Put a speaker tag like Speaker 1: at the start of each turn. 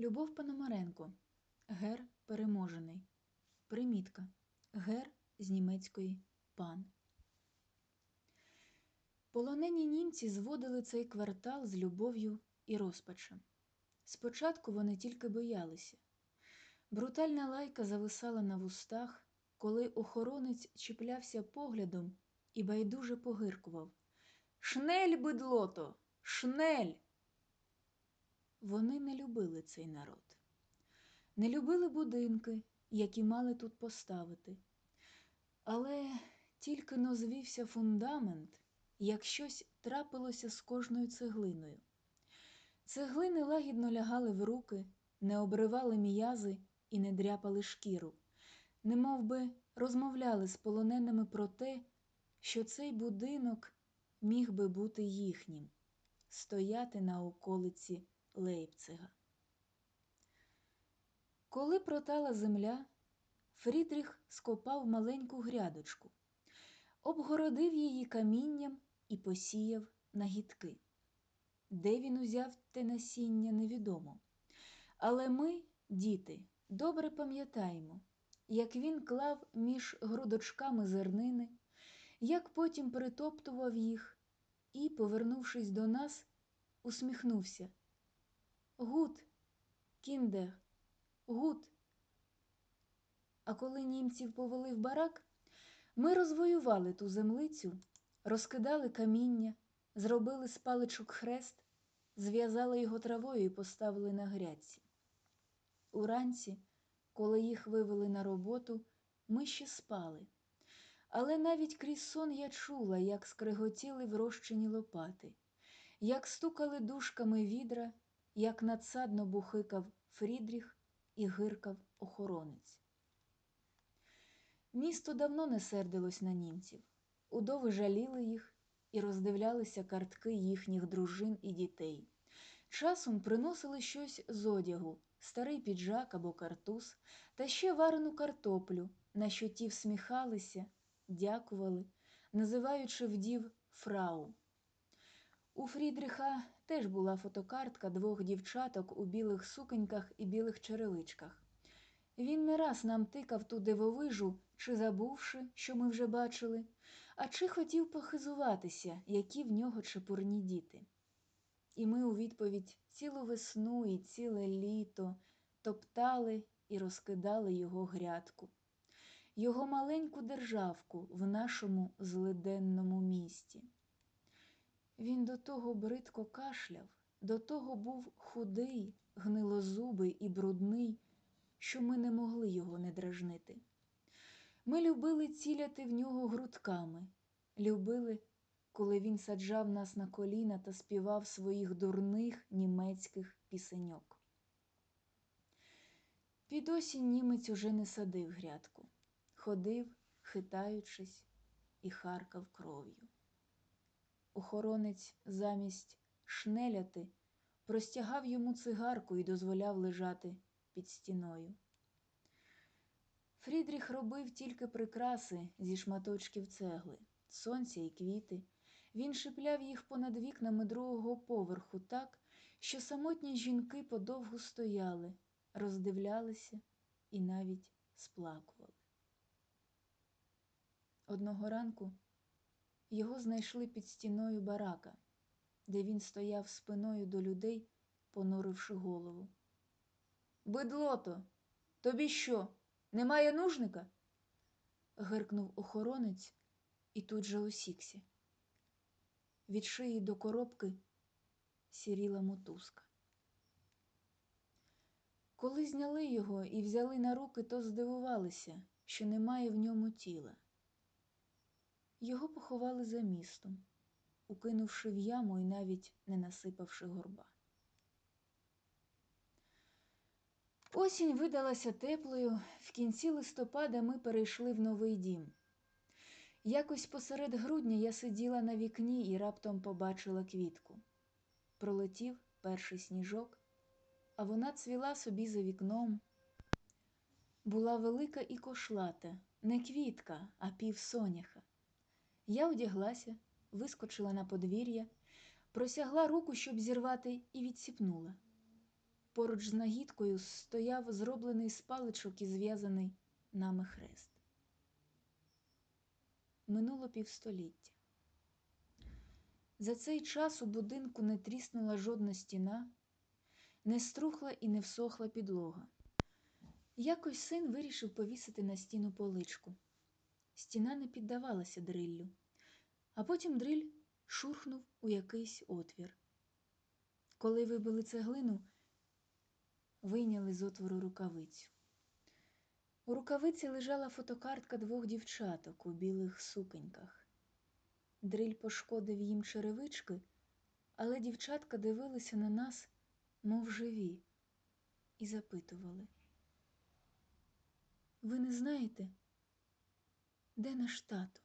Speaker 1: Любов Пономаренко. Гер переможений. Примітка. Гер з німецької пан. Полонені німці зводили цей квартал з любов'ю і розпачем. Спочатку вони тільки боялися. Брутальна лайка зависала на вустах, коли охоронець чіплявся поглядом і байдуже погиркував Шнель, бидлото! Шнель! Вони не любили цей народ, не любили будинки, які мали тут поставити. Але тільки но звівся фундамент, як щось трапилося з кожною цеглиною. Цеглини лагідно лягали в руки, не обривали м'язи і не дряпали шкіру, немов би розмовляли з полоненими про те, що цей будинок міг би бути їхнім, стояти на околиці Лейпцига. Коли протала земля, Фрідріх скопав маленьку грядочку, обгородив її камінням і посіяв на гітки. Де він узяв те насіння, невідомо. Але ми, діти, добре пам'ятаємо, як він клав між грудочками зернини, як потім притоптував їх і, повернувшись до нас, усміхнувся. Гуд, кіндер, гуд. А коли німців повели в барак, ми розвоювали ту землицю, розкидали каміння, зробили з паличок хрест, зв'язали його травою і поставили на грядці. Уранці, коли їх вивели на роботу, ми ще спали. Але навіть крізь сон я чула, як скриготіли врощені лопати, як стукали дужками відра, як надсадно бухикав Фрідріх і гиркав охоронець. Місто давно не сердилось на німців, удови жаліли їх і роздивлялися картки їхніх дружин і дітей. Часом приносили щось з одягу, старий піджак або картуз, та ще варену картоплю, на що ті всміхалися, дякували, називаючи вдів фрау. У Фрідріха теж була фотокартка двох дівчаток у білих суконьках і білих черевичках. Він не раз нам тикав ту дивовижу, чи забувши, що ми вже бачили, а чи хотів похизуватися, які в нього чепурні діти. І ми у відповідь цілу весну і ціле літо топтали і розкидали його грядку, його маленьку державку в нашому злиденному місті. Він до того бридко кашляв, до того був худий, гнилозубий і брудний, що ми не могли його не дражнити. Ми любили ціляти в нього грудками, любили, коли він саджав нас на коліна та співав своїх дурних німецьких пісеньок. Під осінь німець уже не садив грядку, ходив, хитаючись, і харкав кров'ю. Охоронець замість шнеляти простягав йому цигарку і дозволяв лежати під стіною. Фрідріх робив тільки прикраси зі шматочків цегли, сонця і квіти. Він шипляв їх понад вікнами другого поверху так, що самотні жінки подовго стояли, роздивлялися і навіть сплакували. Одного ранку його знайшли під стіною барака, де він стояв спиною до людей, понуривши голову. Бидлото, тобі що? Немає нужника? гиркнув охоронець і тут же осікся. Від шиї до коробки сіріла мотузка. Коли зняли його і взяли на руки, то здивувалися, що немає в ньому тіла. Його поховали за містом, укинувши в яму і навіть не насипавши горба. Осінь видалася теплою, в кінці листопада ми перейшли в новий дім. Якось посеред грудня я сиділа на вікні і раптом побачила квітку. Пролетів перший сніжок, а вона цвіла собі за вікном. Була велика і кошлата, не квітка, а півсоняха. Я одяглася, вискочила на подвір'я, просягла руку, щоб зірвати, і відсіпнула. поруч з нагідкою стояв зроблений з паличок і зв'язаний нами хрест. Минуло півстоліття. За цей час у будинку не тріснула жодна стіна, не струхла і не всохла підлога. Якось син вирішив повісити на стіну поличку. Стіна не піддавалася дриллю, а потім дриль шурхнув у якийсь отвір. Коли вибили цеглину, вийняли з отвору рукавицю. У рукавиці лежала фотокартка двох дівчаток у білих сукеньках. Дриль пошкодив їм черевички, але дівчатка дивилися на нас, мов живі, і запитували. Ви не знаєте, де наш тато?